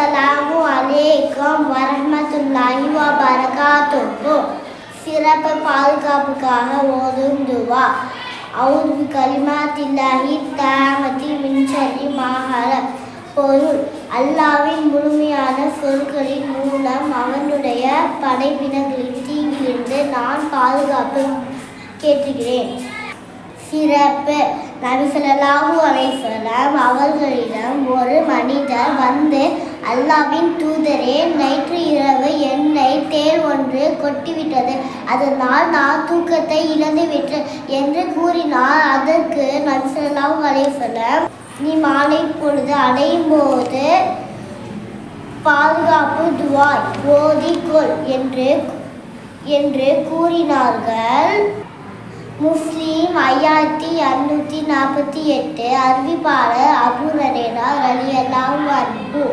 அஸ்ஸலாமு அலைக்கும் வரமத்துல்லாஹி வபரகாத்துஹு. சிறப்பு பாதுகாப்புக்காக ஓதும் துவா. அவுது கலிமாத்தில்லாஹி தாமதி மின்சரி ஷர்ரி பொருள் அல்லாவின் முழுமையான சொற்களின் மூலம் அவனுடைய படைப்பினங்களின் தீங்கிலிருந்து நான் பாதுகாப்பு கேட்டுகிறேன் சிறப்பு நபி ஸல்லல்லாஹு அலை அவர்களிடம் ஒரு மனிதர் வந்து அல்லாவின் தூதரே நேற்று இரவு என்னை தேர் ஒன்று கொட்டிவிட்டது. அதனால் நான் தூக்கத்தை இழந்து விட்டேன் என்று கூறினார். அதற்கு நபி ஸல்லல்லாஹு நீ மாலை பொழுது அடையும் போது பாதுகாப்பு துவாய் ஓதிக்கொள் என்று என்று கூறினார்கள். முஸ்லீம் ஐயாயிரத்தி இரநூத்தி நாற்பத்தி எட்டு அறிவிப்பாளர் அபு நரேனா ரலி அல்லாஹ் அன்பு